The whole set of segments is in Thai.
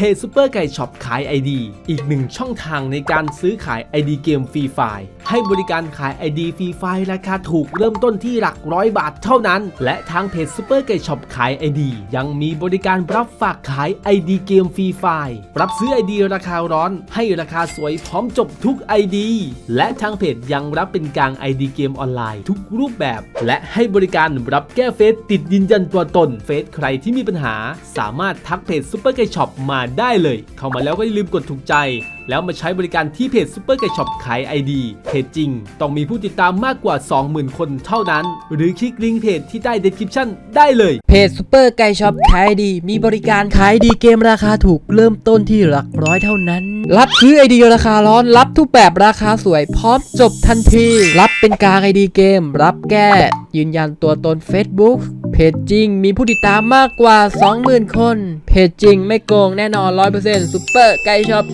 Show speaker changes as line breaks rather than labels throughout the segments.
พจซูเปอร์ไก่ช็อปขาย ID อีกหนึ่งช่องทางในการซื้อขาย ID เกมฟรีไฟล์ให้บริการขาย ID ฟรีไฟล์ราคาถูกเริ่มต้นที่หลักร้อยบาทเท่านั้น และทางเพจซูเปอร์ไก่ช็อปขาย ID ยังมีบริการรับฝากขาย ID เกมฟรีไฟล์รับซื้อ ID ราคาร้อนให้ราคาสวยพร้อมจบทุก ID และทางเพจยังรับเป็นกลาง ID เกมออนไลน์ทุกรูปแบบ และให้บริการรับแก้เฟซติดยืนยันตัวตนเฟซใครที่มีปัญหา สามารถทักเพจซูเปอร์ไก่ช็อปมาได้เลย เข้ามาแล้วก็อย่าลืมกดถูกใจ แล้วมาใช้บริการที่เพจซูเปอร์ไก่ช็อปขาย ID เพจจริง ต้องมีผู้ติดตามมากกว่า 20,000 คนเท่านั้น หรือคลิกลิงก์เพจที่ใต้ description ได้เลย
เพจซูเปอร์ไก่ช็อปขายดี มีบริการขายดีเกมราคาถูกเริ่มต้นที่หลักร้อยเท่านั้น รับซื้อไอดีราคาร้อน รับทุกแบบราคาสวย พร้อมจบทันที รับเป็นกลางไอดีเกม รับแก้ ยืนยันตัวตน Facebook เพจจริง มีผู้ติดตามมากกว่า 20,000 คน เพจจริงไม่โกงแน่นอน 100%ซูเปอร์ไก่ช็อป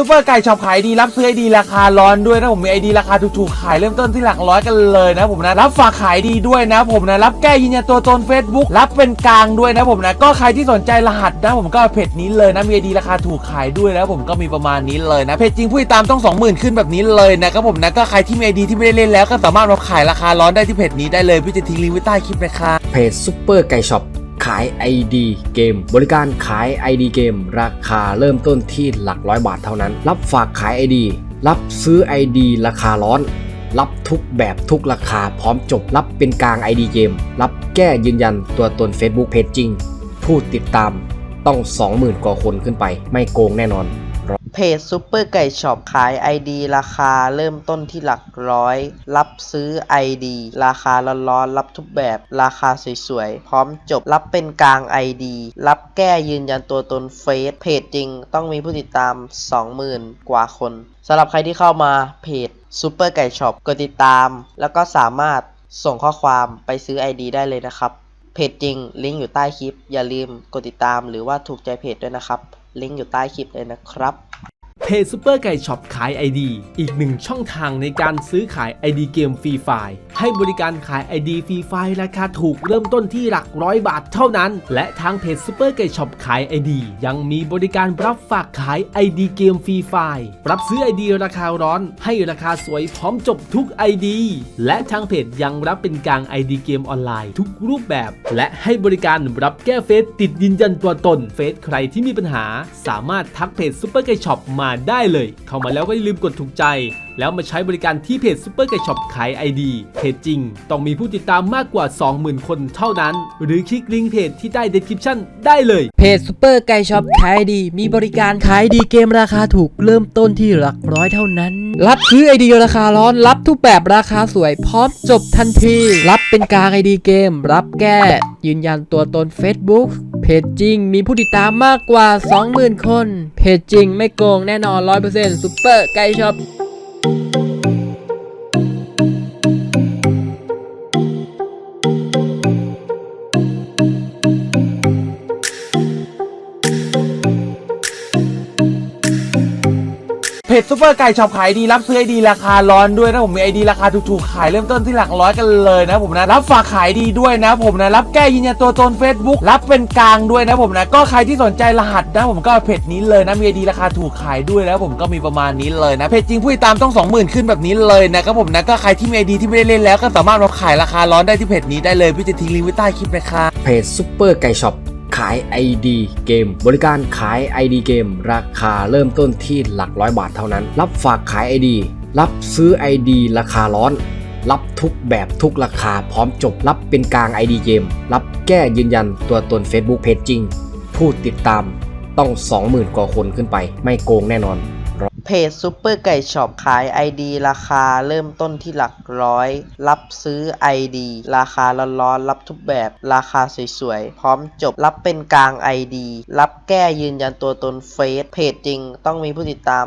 ซูเปอร์ไก่ช็อปขายดีรับซื้อไอดีราคาร้อนด้วยนะผมมีไอดีราคาถูกๆขายเริ่มต้นที่หลักร้อยกันเลยนะผมนะรับฝากขายดีด้วยนะผมนะรับแก้ยืนยันตัวตน Facebook รับเป็นกลางด้วยนะผมนะก็ใครที่สนใจรหัสนะผมก็เพจนี้เลยนะมีไอดีราคาถูกขายด้วยนะผมก็มีประมาณนี้เลยนะเพจจริงผู้ติดตามต้อง 20,000 ขึ้นแบบนี้เลยนะครับผมนะก็ใครที่มีไอดีที่ไม่ได้เล่นแล้วก็สามารถมาขายราคาร้อนได้ที่เพจนี้ได้เลยพี่จะทิ้งลิงก์ไว้ใต้คลิปนะครับ
เพจซุปเปอร์ไก่ช็อปาย ID เกม บริการขาย ID เกม ราคาเริ่มต้นที่หลักร้อยบาทเท่านั้น รับฝากขาย ID รับซื้อ ID ราคาร้อน รับทุกแบบทุกราคาพร้อมจบ รับเป็นกลาง ID เกม รับแก้ยืนยันตัวตน Facebook เพจจริง ผู้ติดตามต้อง 20,000 กว่าคนขึ้นไป ไม่โกงแน่นอน
เพจซูเปอร์ไก่ช็อปขาย ID ราคาเริ่มต้นที่หลักร้อย รับซื้อ ID ราคาร้อนๆรับทุกแบบ ราคาสวยๆ พร้อมจบรับเป็นกลาง ID รับแก้ยืนยันตัวตนเฟซเพจจริงต้องมีผู้ติดตาม 20,000 กว่าคนสำหรับใครที่เข้ามาเพจซูเปอร์ไก่ช็อปกดติดตาม แล้วก็สามารถส่งข้อความไปซื้อ ID ได้เลยนะครับเพจจริงลิงก์อยู่ใต้คลิป อย่าลืมกดติดตามหรือว่าถูกใจเพจด้วยนะครับ ลิงก์อยู่ใต้คลิปเลยนะครับ
เพจซูเปอร์ไก่ช็อปขาย ID อีกหนึ่งช่องทางในการซื้อขาย ID เกมฟรีไฟล์ให้บริการขาย ID ฟรีไฟล์ราคาถูกเริ่มต้นที่หลักร้อยบาทเท่านั้น และทางเพจซูเปอร์ไก่ช็อปขาย ID ยังมีบริการรับฝากขาย ID เกมฟรีไฟล์รับซื้อ ID ราคาร้อน ให้ราคาสวยพร้อมจบทุก ID และทางเพจยังรับเป็นกลาง ID เกมออนไลน์ทุกรูปแบบ และให้บริการรับแก้เฟซติดยืนยันตัวตนเฟซใครที่มีปัญหา สามารถทักเพจซูเปอร์ไก่ช็อปมาได้เลย เข้ามาแล้วก็อย่าลืมกดถูกใจ แล้วมาใช้บริการที่เพจซูเปอร์ไก่ช็อปขาย ID เพจจริง ต้องมีผู้ติดตามมากกว่า 20,000 คนเท่านั้น หรือคลิกลิงก์เพจที่ใต้ description ได้เลย
เพจซูเปอร์ไก่ช็อปขายดี มีบริการขายดีเกมราคาถูกเริ่มต้นที่หลักร้อยเท่านั้น รับซื้อไอเดียราคาร้อน รับทุกแบบราคาสวย พร้อมจบทันที รับเป็นกลางไอดีเกม รับแก้ ยืนยันตัวตน Facebook เพจจริง มีผู้ติดตามมากกว่า 20,000 คน เพจจริงไม่โกงแน่นอน 100%ซูเปอร์ไก่ช็อป
จซูเปอร์ไก่ช็อปขายดีรับซื้อไอดีราคาร้อนด้วยนะผมมีไอดีราคาถูกๆขายเริ่มต้นที่หลักร้อยกันเลยนะผมนะรับฝากขายดีด้วยนะผมนะรับแก้ยืนยันตัวตน Facebook รับเป็นกลางด้วยนะผมนะก็ใครที่สนใจรหัสนะผมก็เพจนี้เลยนะมีไอดีราคาถูกขายด้วยนะผมก็มีประมาณนี้เลยนะเพจจริงผู้ติดตามต้อง 20,000 ขึ้นแบบนี้เลยนะครับผมนะก็ใครที่มีไอดีที่ไม่ได้เล่นแล้วก็สามารถมาขายราคาร้อนได้ที่เพจนี้ได้เลยพี่จะทิ้งลิงก์ไว้ใต้คลิปนะครับ
เพจซุปเปอร์ไก่ช็อป ขาย ID เกม บริการขาย ID เกม ราคาเริ่มต้นที่หลักร้อยบาทเท่านั้น รับฝากขาย ID รับซื้อ ID ราคาร้อน รับทุกแบบทุกราคาพร้อมจบ รับเป็นกลาง ID เกม รับแก้ยืนยันตัวตน Facebook เพจจริง ผู้ติดตามต้อง 20,000 กว่าคนขึ้นไป ไม่โกงแน่นอน
เพจซูเปอร์ไก่ช็อปขาย ID ราคาเริ่มต้นที่หลักร้อย รับซื้อ ID ราคาร้อนๆรับทุกแบบ ราคาสวยๆ พร้อมจบรับเป็นกลาง ID รับแก้ยืนยันตัวตนเฟซเพจจริงต้องมีผู้ติดตาม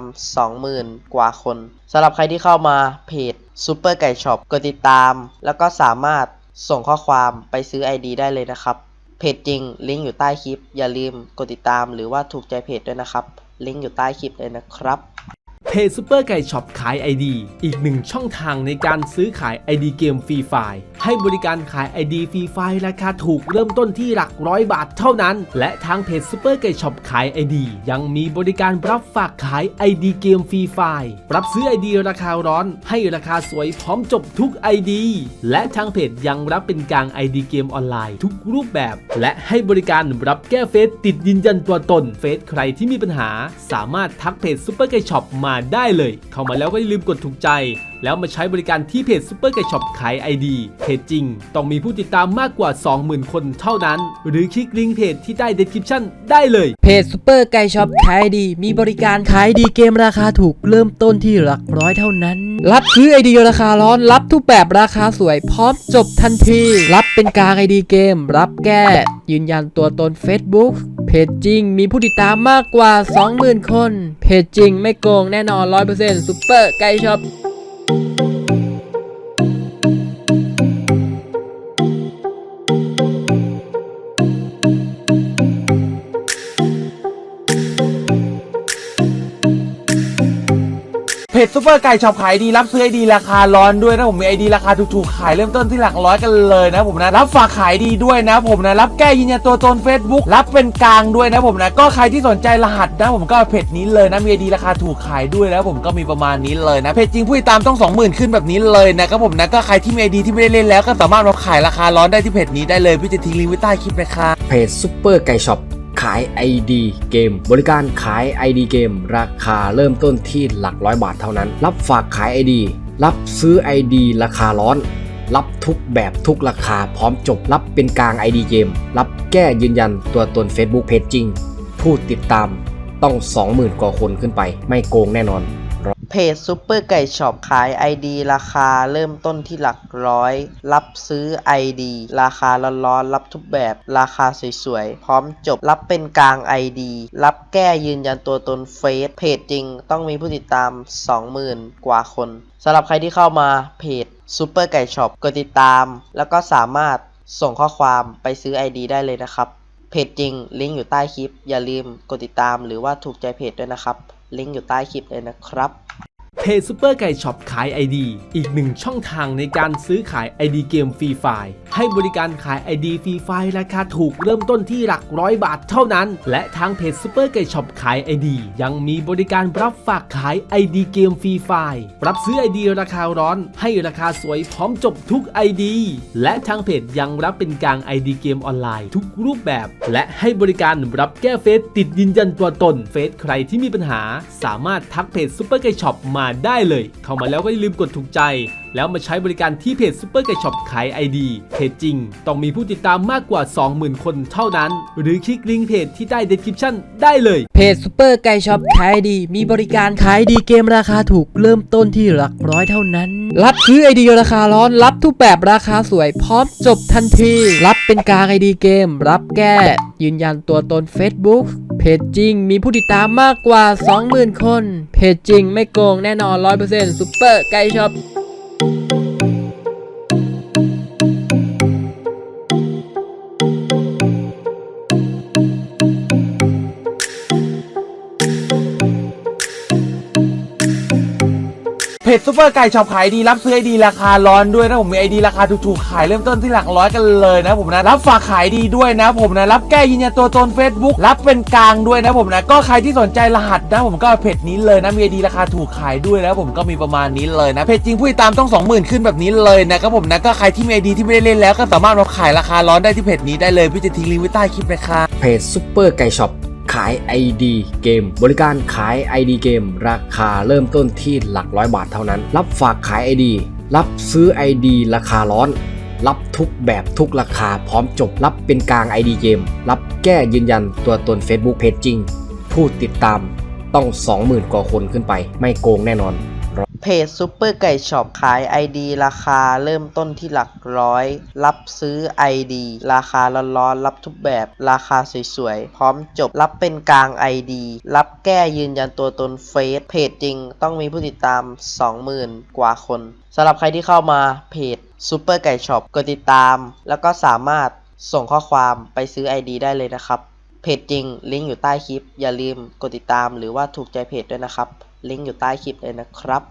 20,000 กว่าคนสำหรับใครที่เข้ามาเพจซูเปอร์ไก่ช็อปกดติดตาม แล้วก็สามารถส่งข้อความไปซื้อ ID ได้เลยนะครับ เพจจริง ลิงก์อยู่ใต้คลิป อย่าลืมกดติดตามหรือว่าถูกใจเพจด้วยนะครับ ลิงก์อยู่ใต้คลิปเลยนะครับ
เพจซูเปอร์ไก่ช็อปขาย ID อีกหนึ่งช่องทางในการซื้อขาย ID เกมฟรีไฟล์ให้บริการขาย ID ฟรีไฟล์ราคาถูกเริ่มต้นที่หลักร้อยบาทเท่านั้น และทางเพจซูเปอร์ไก่ช็อปขาย ID ยังมีบริการรับฝากขาย ID เกมฟรีไฟล์รับซื้อ ID ราคาร้อน ให้ราคาสวยพร้อมจบทุก ID และทางเพจยังรับเป็นกลาง ID เกมออนไลน์ทุกรูปแบบ และให้บริการรับแก้เฟซติดยืนยันตัวตนเฟซใครที่มีปัญหา สามารถทักเพจซูเปอร์ไก่ช็อปมาได้เลย เข้ามาแล้วก็อย่าลืมกดถูกใจ แล้วมาใช้บริการที่เพจซูเปอร์ไก่ช็อปขาย ID เพจจริง ต้องมีผู้ติดตามมากกว่า 20,000 คนเท่านั้น หรือคลิกลิงก์เพจที่ใต้ description ได้เลย
เพจซูเปอร์ไก่ช็อปขายดี มีบริการขายดีเกมราคาถูกเริ่มต้นที่หลักร้อยเท่านั้น รับซื้อไอดีราคาร้อน รับทุกแบบราคาสวย พร้อมจบทันที รับเป็นกลางไอดีเกม รับแก้ ยืนยันตัวตน Facebook เพจจริงมีผู้ติดตามมากกว่า 20,000 คน เพจจริงไม่โกงแน่นอน 100%ซูเปอร์ไก่ช็อป
ซูเปอร์ไก่ช็อปขายดีรับซื้อไอดีราคาร้อนด้วยนะผมมีไอดีราคาถูกๆขายเริ่มต้นที่หลักร้อยกันเลยนะผมนะรับฝากขายดีด้วยนะผมนะรับแก้ยืนยันตัวตน Facebook รับเป็นกลางด้วยนะผมนะก็ใครที่สนใจรหัสนะผมก็เพจนี้เลยนะมีไอดีราคาถูกขายด้วยนะผมก็มีประมาณนี้เลยนะเพจจริงผู้ติดตามต้อง 20,000 ขึ้นแบบนี้เลยนะครับผมนะก็ใครที่มีไอดีที่ไม่ได้เล่นแล้วก็สามารถมาขายราคาร้อนได้ที่เพจนี้ได้เลยพี่จะทิ้งลิงก์ไว้ใต้คลิปนะครับ
เพจซุปเปอร์ไก่ช็อป ขาย ID เกม บริการขาย ID เกม ราคาเริ่มต้นที่หลักร้อยบาทเท่านั้น รับฝากขาย ID รับซื้อ ID ราคาร้อน รับทุกแบบทุกราคาพร้อมจบ รับเป็นกลาง ID เกม รับแก้ยืนยันตัวตน Facebook เพจจริง ผู้ติดตามต้อง 20,000 กว่าคนขึ้นไป ไม่โกงแน่นอน
เพจซูเปอร์ไก่ช็อปขาย ID ราคาเริ่มต้นที่หลักร้อย รับซื้อ ID ราคาร้อนๆรับทุกแบบ ราคาสวยๆ พร้อมจบรับเป็นกลาง ID รับแก้ยืนยันตัวตนเฟซเพจจริงต้องมีผู้ติดตาม 20,000 กว่าคนสำหรับใครที่เข้ามาเพจซูเปอร์ไก่ช็อปกดติดตาม แล้วก็สามารถส่งข้อความไปซื้อ ID ได้เลยนะครับเพจจริงลิงก์อยู่ใต้คลิป อย่าลืมกดติดตามหรือว่าถูกใจเพจด้วยนะครับ ลิงก์อยู่ใต้คลิปเลยนะครับ
เพจซูเปอร์ไก่ช็อปขาย ID อีกหนึ่งช่องทางในการซื้อขาย ID เกมฟรีไฟล์ให้บริการขาย ID ฟรีไฟล์ราคาถูกเริ่มต้นที่หลักร้อยบาทเท่านั้น และทางเพจซูเปอร์ไก่ช็อปขาย ID ยังมีบริการรับฝากขาย ID เกมฟรีไฟล์รับซื้อ ID ราคาร้อน ให้ราคาสวยพร้อมจบทุก ID และทางเพจยังรับเป็นกลาง ID เกมออนไลน์ ทุกรูปแบบ และให้บริการรับแก้เฟซติดยืนยันตัวตนเฟซใครที่มีปัญหา สามารถทักเพจซูเปอร์ไก่ช็อปมาได้เลย เข้ามาแล้วก็อย่าลืมกดถูกใจ แล้วมาใช้บริการที่เพจซูเปอร์ไก่ช็อปขาย ID เพจจริง ต้องมีผู้ติดตามมากกว่า 20,000 คนเท่านั้น หรือคลิกลิงก์เพจที่ใต้ description ได้เลย
เพจซูเปอร์ไก่ช็อปขายดี มีบริการขายดีเกมราคาถูกเริ่มต้นที่หลักร้อยเท่านั้น รับซื้อไอดีราคาร้อน รับทุกแบบราคาสวยพร้อมจบทันที รับเป็นกลางไอดีเกม รับแก้ ยืนยันตัวตน Facebook เพจจริงมีผู้ติดตามมากกว่า 20,000 คน เพจจริงไม่โกงแน่นอน 100%ซุปเปอร์ไกด์ช็อป
จซูเปอร์ไก่ช็อปขายดีรับซื้อไอดีราคาร้อนด้วยนะผมมีไอดีราคาถูกๆขายเริ่มต้นที่หลักร้อยกันเลยนะผมนะรับฝากขายดีด้วยนะผมนะรับแก้ยืนยันตัวตน Facebook รับเป็นกลางด้วยนะผมนะก็ใครที่สนใจรหัสนะผมก็เพจนี้เลยนะมีไอดีราคาถูกขายด้วยนะผมก็มีประมาณนี้เลยนะเพจจริงผู้ติดตามต้อง20,000ขึ้นแบบนี้เลยนะครับผมนะก็ใครที่มีไอดีที่ไม่ได้เล่นแล้วก็สามารถมาขายราคาร้อนได้ที่เพจนี้ได้เลยพี่จะทิ้งลิงก์ไว้ใต้คลิปนะครับ
เพจซุปเปอร์ไก่ช็อป ขาย ID เกม บริการขาย ID เกม ราคาเริ่มต้นที่หลักร้อยบาทเท่านั้น รับฝากขาย ID รับซื้อ ID ราคาร้อน รับทุกแบบทุกราคาพร้อมจบ รับเป็นกลาง ID เกม รับแก้ยืนยันตัวตน Facebook เพจจริง ผู้ติดตามต้อง 20,000 กว่าคนขึ้นไป ไม่โกงแน่นอน
เพจซูเปอร์ไก่ช็อปขาย ID ราคาเริ่มต้นที่หลักร้อย รับซื้อ ID ราคาร้อนๆรับทุกแบบ ราคาสวยๆ พร้อมจบรับเป็นกลาง ID รับแก้ยืนยันตัวตนเฟซเพจจริงต้องมีผู้ติดตาม 20,000 กว่าคนสำหรับใครที่เข้ามาเพจซูเปอร์ไก่ช็อปกดติดตาม แล้วก็สามารถส่งข้อความไปซื้อ ID ได้เลยนะครับเพจจริงลิงก์อยู่ใต้คลิป อย่าลืมกดติดตามหรือว่าถูกใจเพจด้วยนะครับ ลิงก์อยู่ใต้คลิปเลยนะครับ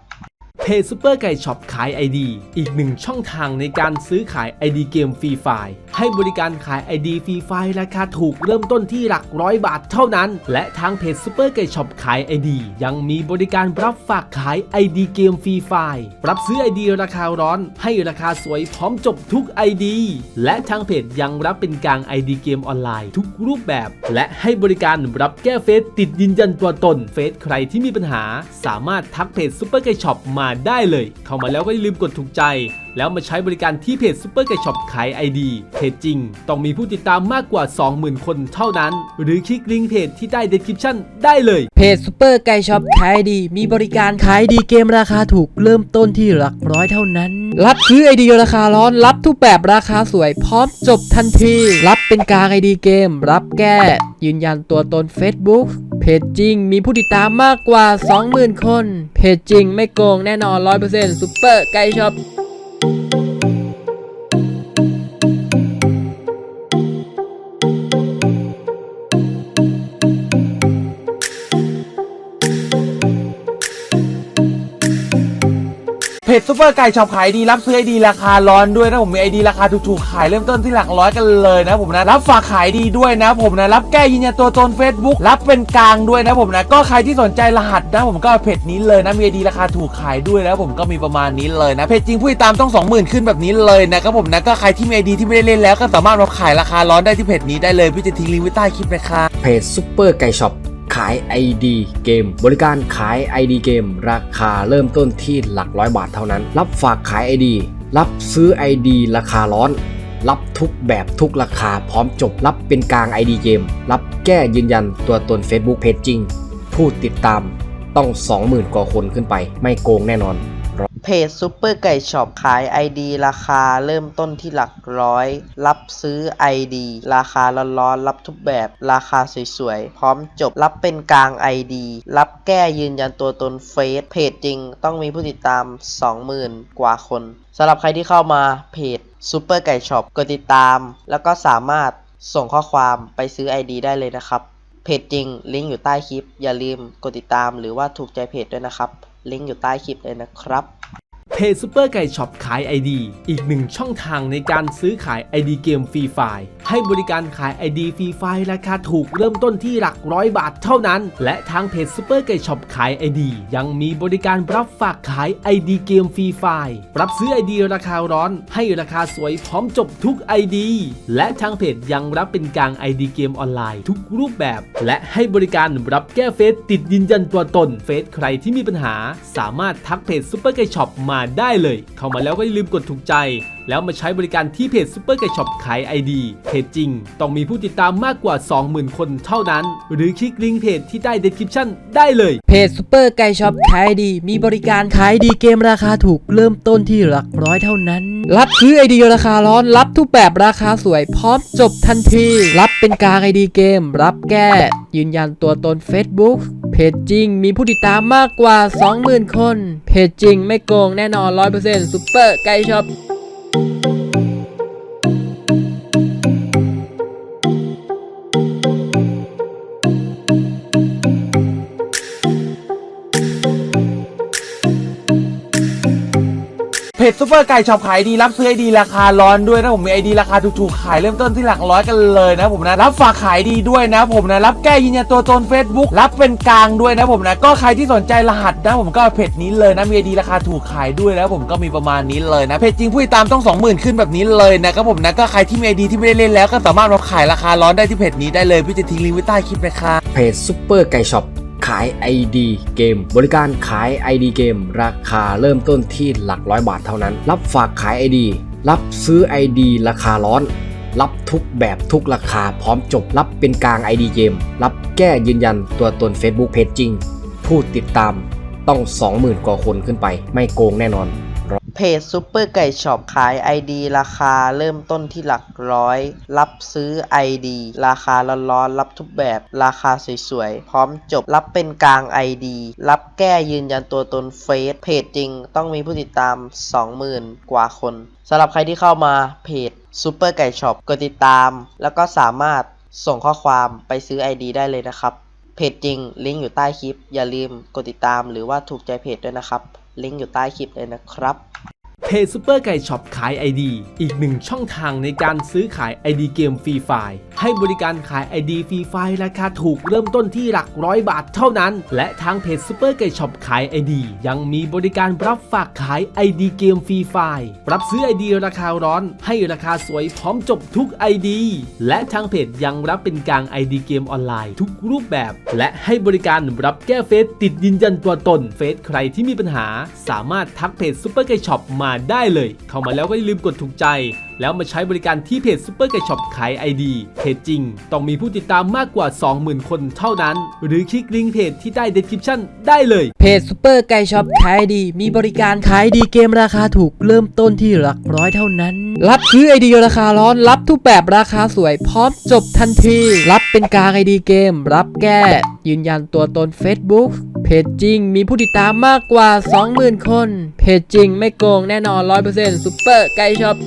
เพจซูเปอร์ไก่ช็อปขาย ID อีกหนึ่งช่องทางในการซื้อขาย ID เกมฟรีไฟล์ให้บริการขาย ID ฟรีไฟล์ราคาถูกเริ่มต้นที่หลักร้อยบาทเท่านั้น และทางเพจซูเปอร์ไก่ช็อปขาย ID ยังมีบริการรับฝากขาย ID เกมฟรีไฟล์รับซื้อ ID ราคาร้อน ให้ราคาสวยพร้อมจบทุก ID และทางเพจยังรับเป็นกลาง ID เกมออนไลน์ ทุกรูปแบบ และให้บริการรับแก้เฟซติดยืนยันตัวตนเฟซใครที่มีปัญหา สามารถทักเพจซูเปอร์ไก่ช็อปมาได้เลย เข้ามาแล้วก็อย่าลืมกดถูกใจแล้วมาใช้บริการที่เพจซูเปอร์ไก่ช็อปขาย ID เพจจริง ต้องมีผู้ติดตามมากกว่า 20,000 คนเท่านั้น หรือคลิกลิงก์เพจที่ใต้ description ได้เลย
เพจซูเปอร์ไก่ช็อปขายดี มีบริการขายดีเกมราคาถูกเริ่มต้นที่หลักร้อยเท่านั้น รับซื้อไอดีราคาร้อน รับทุกแบบราคาสวย พร้อมจบทันที รับเป็นกลางไอดีเกม รับแก้ ยืนยันตัวตน Facebook เพจจริงมีผู้ติดตามมากกว่า 20,000 คน เพจจริงไม่โกงแน่นอน 100%ซูเปอร์ไก่ช็อป
จซูเปอร์ไก่ช็อปขายดีรับซื้อไอดีราคาร้อนด้วยนะผมมีไอดีราคาถูกๆขายเริ่มต้นที่หลักร้อยกันเลยนะผมนะรับฝากขายดีด้วยนะผมนะรับแก้ยืนยันตัวตน Facebook รับเป็นกลางด้วยนะผมนะก็ใครที่สนใจรหัสนะผมก็เพจนี้เลยนะมีไอดีราคาถูกขายด้วยนะผมก็มีประมาณนี้เลยนะเพจจริงผู้ติดตามต้อง 20,000 ขึ้นแบบนี้เลยนะครับผมนะก็ใครที่มีไอดีที่ไม่ได้เล่นแล้วก็สามารถมาขายราคาร้อนได้ที่เพจนี้ได้เลยพี่จะทิ้งลิงก์ไว้ใต้คลิปนะครับ
เพจซุปเปอร์ไก่ช็อปาย ID เกม บริการขาย ID เกม ราคาเริ่มต้นที่หลักร้อยบาทเท่านั้น รับฝากขาย ID รับซื้อ ID ราคาร้อน รับทุกแบบทุกราคาพร้อมจบ รับเป็นกลาง ID เกม รับแก้ยืนยันตัวตน Facebook เพจจริง ผู้ติดตามต้อง 20,000 กว่าคนขึ้นไป ไม่โกงแน่นอน
เพจซูเปอร์ไก่ช็อปขาย ID ราคาเริ่มต้นที่หลักร้อย รับซื้อ ID ราคาร้อนๆรับทุกแบบ ราคาสวยๆ พร้อมจบรับเป็นกลาง ID รับแก้ยืนยันตัวตนเฟซเพจจริงต้องมีผู้ติดตาม 20,000 กว่าคนสำหรับใครที่เข้ามาเพจซูเปอร์ไก่ช็อปกดติดตาม แล้วก็สามารถส่งข้อความไปซื้อ ID ได้เลยนะครับเพจจริงลิงก์อยู่ใต้คลิป อย่าลืมกดติดตามหรือว่าถูกใจเพจด้วยนะครับ ลิงก์อยู่ใต้คลิปเลยนะครับ
เพจซูเปอร์ไก่ช็อปขาย ID อีกหนึ่งช่องทางในการซื้อขาย ID เกมฟรีไฟล์ให้บริการขาย ID ฟรีไฟล์ราคาถูกเริ่มต้นที่หลักร้อยบาทเท่านั้น และทางเพจซูเปอร์ไก่ช็อปขาย ID ยังมีบริการรับฝากขาย ID เกมฟรีไฟล์รับซื้อ ID ราคาร้อน ให้ราคาสวยพร้อมจบทุก ID และทางเพจยังรับเป็นกลาง ID เกมออนไลน์ ทุกรูปแบบ และให้บริการรับแก้เฟซติดยืนยันตัวตนเฟซใครที่มีปัญหา สามารถทักเพจซูเปอร์ไก่ช็อปมาได้เลย เข้ามาแล้วก็อย่าลืมกดถูกใจ แล้วมาใช้บริการที่เพจซูเปอร์ไก่ช็อปขาย ID เพจจริง ต้องมีผู้ติดตามมากกว่า 20,000 คนเท่านั้น หรือคลิกลิงก์เพจที่ใต้ description ได้เลย
เพจซูเปอร์ไก่ช็อปขายดี มีบริการขายดีเกมราคาถูกเริ่มต้นที่หลักร้อยเท่านั้น รับซื้อไอดีราคาร้อนรับทุกแบบราคาสวยพร้อมจบทันที รับเป็นกลางไอดีเกม รับแก้ ยืนยันตัวตน Facebook จจริงมีผู้ติดตามมากกว่า 20,000 คน เพจจริงไม่โกงแน่นอน 100%ซูเปอร์ไก่ช็อป
เพจซูเปอร์ไก่ช็อปขายดีรับซื้อไอดีราคาร้อนด้วยนะผมมีไอดีราคาถูกๆขายเริ่มต้นที่หลักร้อยกันเลยนะผมนะรับฝากขายดีด้วยนะผมนะรับแก้ยืนยันตัวตน Facebook รับเป็นกลางด้วยนะผมนะก็ใครที่สนใจรหัสนะผมก็เพจนี้เลยนะมีไอดีราคาถูกขายด้วยนะผมก็มีประมาณนี้เลยนะเพจจริงผู้ติดตามต้อง 20,000 ขึ้นแบบนี้เลยนะครับผมนะก็ใครที่มีไอดีที่ไม่ได้เล่นแล้วก็สามารถมาขายราคาร้อนได้ที่เพจนี้ได้เลยพี่จะทิ้งลิงก์ไว้ใต้คลิปนะครับ
เพจซุปเปอร์ไก่ช็อป ขาย ID เกม บริการขาย ID เกม ราคาเริ่มต้นที่หลักร้อยบาทเท่านั้น รับฝากขาย ID รับซื้อ ID ราคาร้อน รับทุกแบบทุกราคาพร้อมจบ รับเป็นกลาง ID เกม รับแก้ยืนยันตัวตน Facebook เพจจริง ผู้ติดตามต้อง 20,000 กว่าคนขึ้นไป ไม่โกงแน่นอน
เพจซูเปอร์ไก่ช็อปขาย ID ราคาเริ่มต้นที่หลักร้อย รับซื้อ ID ราคาร้อนๆรับทุกแบบ ราคาสวยๆ พร้อมจบรับเป็นกลาง ID รับแก้ยืนยันตัวตนเฟซเพจจริงต้องมีผู้ติดตาม 20,000 กว่าคนสำหรับใครที่เข้ามาเพจซูเปอร์ไก่ช็อปกดติดตาม แล้วก็สามารถส่งข้อความไปซื้อ ID ได้เลยนะครับเพจจริงลิงก์อยู่ใต้คลิป อย่าลืมกดติดตามหรือว่าถูกใจเพจด้วยนะครับ ลิงก์อยู่ใต้คลิปเลยนะครับ
เพจซูเปอร์ไก่ช็อปขาย ID อีกหนึ่งช่องทางในการซื้อขาย ID เกมฟรีไฟล์ให้บริการขาย ID ฟรีไฟล์ราคาถูกเริ่มต้นที่หลักร้อยบาทเท่านั้น และทางเพจซูเปอร์ไก่ช็อปขาย ID ยังมีบริการรับฝากขาย ID เกมฟรีไฟล์รับซื้อ ID ราคาร้อนให้ราคาสวยพร้อมจบทุก ID และทางเพจยังรับเป็นกลาง ID เกมออนไลน์ทุกรูปแบบ และให้บริการรับแก้เฟซติดยืนยันตัวตนเฟซใครที่มีปัญหา สามารถทักเพจซูเปอร์ไก่ช็อปมาได้เลย เข้ามาแล้วก็อย่าลืมกดถูกใจ แล้วมาใช้บริการที่เพจซูเปอร์ไก่ช็อปขาย ID เพจจริง ต้องมีผู้ติดตามมากกว่า 20,000 คนเท่านั้น หรือคลิกลิงก์เพจที่ใต้ description ได้เลย
เพจซูเปอร์ไก่ช็อปขายดี มีบริการขายดีเกมราคาถูกเริ่มต้นที่หลักร้อยเท่านั้น รับซื้อไอเดียราคาร้อนรับทุกแบบราคาสวย พร้อมจบทันที รับเป็นกลางไอดีเกม รับแก้ ยืนยันตัวตน Facebook จจริงมีผู้ติดตามมากกว่า 20,000 คน เพจจริงไม่โกงแน่นอน 100%ซูเปอร์ไก่ช็อป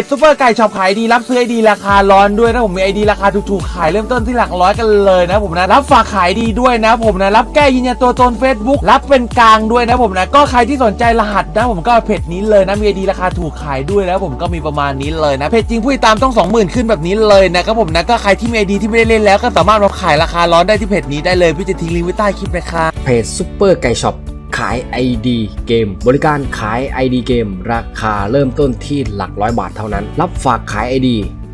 จซูเปอร์ไก่ช็อปขายดีรับซื้อไอดีราคาร้อนด้วยนะผมมีไอดีราคาถูกๆขายเริ่มต้นที่หลักร้อยกันเลยนะผมนะรับฝากขายดีด้วยนะผมนะรับแก้ยืนยันตัวตน Facebook รับเป็นกลางด้วยนะผมนะก็ใครที่สนใจรหัสนะผมก็เพจนี้เลยนะมีไอดีราคาถูกขายด้วยนะผมก็มีประมาณนี้เลยนะเพจจริงผู้ติดตามต้อง 20,000 ขึ้นแบบนี้เลยนะครับผมนะก็ใครที่มีไอดีที่ไม่ได้เล่นแล้วก็สามารถมาขายราคาร้อนได้ที่เพจนี้ได้เลยพี่จะทิ้งลิงก์ไว้ใต้คลิปนะครับ
เพจซุปเปอร์ไก่ช็อปาย ID เกม บริการขาย ID เกม ราคาเริ่มต้นที่หลักร้อยบาทเท่านั้น รับฝากขาย ID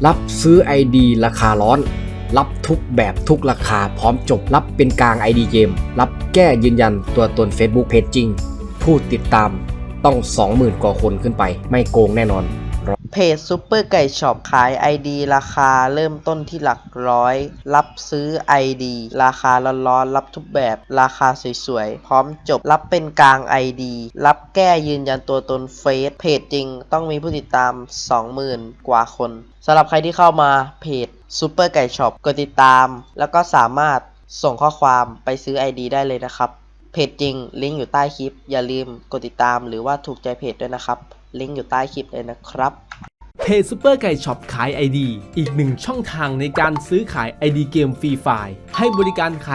รับซื้อ ID ราคาร้อน รับทุกแบบทุกราคาพร้อมจบ รับเป็นกลาง ID เกม รับแก้ยืนยันตัวตน Facebook เพจจริง ผู้ติดตามต้อง 20,000 กว่าคนขึ้นไป ไม่โกงแน่นอน
เพจซูเปอร์ไก่ช็อปขาย ID ราคาเริ่มต้นที่หลักร้อย รับซื้อ ID ราคาร้อนๆรับทุกแบบ ราคาสวยๆ พร้อมจบรับเป็นกลาง ID รับแก้ยืนยันตัวตนเฟซเพจจริงต้องมีผู้ติดตาม 20,000 กว่าคนสำหรับใครที่เข้ามาเพจซูเปอร์ไก่ช็อปกดติดตาม แล้วก็สามารถส่งข้อความไปซื้อ ID ได้เลยนะครับเพจจริงลิงก์อยู่ใต้คลิป อย่าลืมกดติดตามหรือว่าถูกใจเพจด้วยนะครับ ลิงก์อยู่ใต้คลิปเลยนะครับ
เพจซูเปอร์ไก่ช็อปขาย ID อีกหนึ่งช่องทางในการซื้อขาย ID เกมฟรีไฟล์ให้บริการขาย